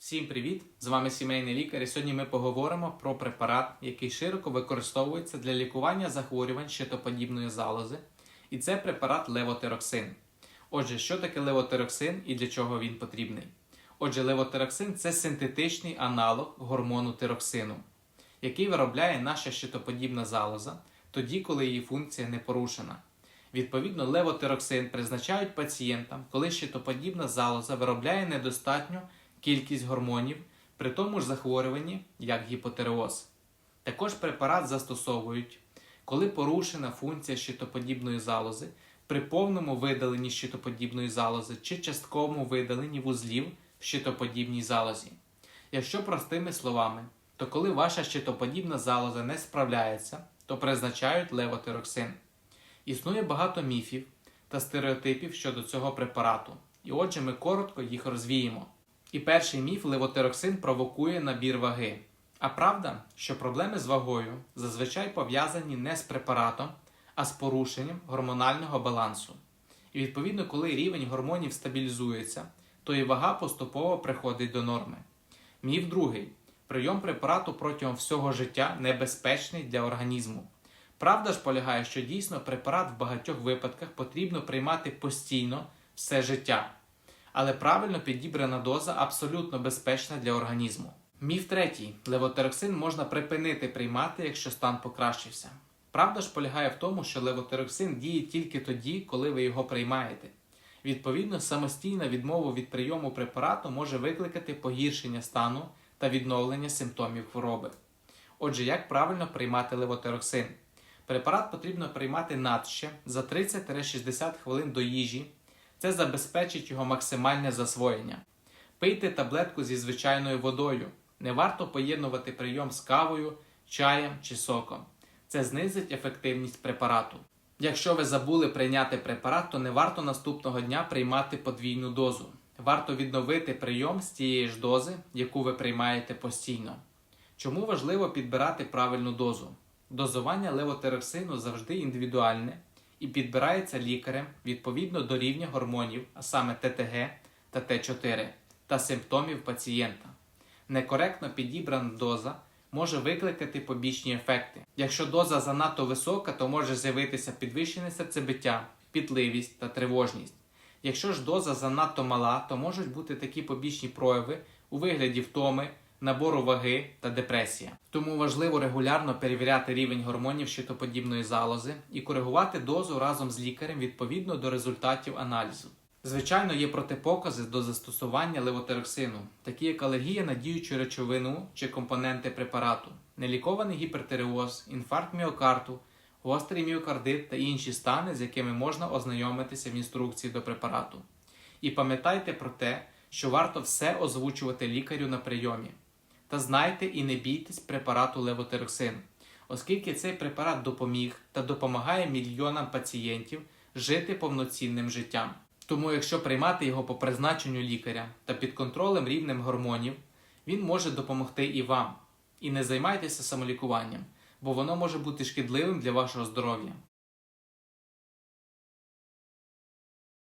Всім привіт! З вами сімейний лікар. І сьогодні ми поговоримо про препарат, який широко використовується для лікування захворювань щитоподібної залози. І це препарат левотероксин. Отже, що таке левотероксин і для чого він потрібний? Отже, левотероксин це синтетичний аналог гормону тероксину, який виробляє наша щитоподібна залоза тоді, коли її функція не порушена. Відповідно, левотероксин призначають пацієнтам, коли щитоподібна залоза виробляє недостатню кількість гормонів при тому ж захворюванні, як гіпотереоз. Також препарат застосовують, коли порушена функція щитоподібної залози при повному видаленні щитоподібної залози чи частковому видаленні вузлів в щитоподібній залозі. Якщо простими словами, то коли ваша щитоподібна залоза не справляється, то призначають левотероксин. Існує багато міфів та стереотипів щодо цього препарату, і отже ми коротко їх розвіємо. І перший міф левотероксин провокує набір ваги. А правда, що проблеми з вагою зазвичай пов'язані не з препаратом, а з порушенням гормонального балансу. І відповідно, коли рівень гормонів стабілізується, то і вага поступово приходить до норми. Міф другий: прийом препарату протягом всього життя небезпечний для організму. Правда ж полягає, що дійсно препарат в багатьох випадках потрібно приймати постійно все життя. Але правильно підібрана доза абсолютно безпечна для організму. Міф третій: левотероксин можна припинити приймати, якщо стан покращився. Правда ж полягає в тому, що левотероксин діє тільки тоді, коли ви його приймаєте. Відповідно, самостійна відмова від прийому препарату може викликати погіршення стану та відновлення симптомів хвороби. Отже, як правильно приймати левотероксин? Препарат потрібно приймати надще за 30-60 хвилин до їжі. Це забезпечить його максимальне засвоєння. Пийте таблетку зі звичайною водою. Не варто поєднувати прийом з кавою, чаєм чи соком. Це знизить ефективність препарату. Якщо ви забули прийняти препарат, то не варто наступного дня приймати подвійну дозу. Варто відновити прийом з тієї ж дози, яку ви приймаєте постійно. Чому важливо підбирати правильну дозу? Дозування левотероксину завжди індивідуальне і підбирається лікарем відповідно до рівня гормонів, а саме ТТГ та Т4 та симптомів пацієнта. Некоректно підібрана доза може викликати побічні ефекти. Якщо доза занадто висока, то може з'явитися підвищене серцебиття, пітливість та тривожність. Якщо ж доза занадто мала, то можуть бути такі побічні прояви у вигляді втоми, набору ваги та депресія. Тому важливо регулярно перевіряти рівень гормонів щитоподібної залози і коригувати дозу разом з лікарем відповідно до результатів аналізу. Звичайно, є протипокази до застосування левотероксину, такі як алергія на діючу речовину чи компоненти препарату, нелікований гіпертиреоз, інфаркт міокарду, гострий міокардит та інші стани, з якими можна ознайомитися в інструкції до препарату. І пам'ятайте про те, що варто все озвучувати лікарю на прийомі. Та знайте і не бійтесь препарату левотероксин, оскільки цей препарат допоміг та допомагає мільйонам пацієнтів жити повноцінним життям. Тому, якщо приймати його по призначенню лікаря та під контролем рівнем гормонів, він може допомогти і вам. І не займайтеся самолікуванням, бо воно може бути шкідливим для вашого здоров'я.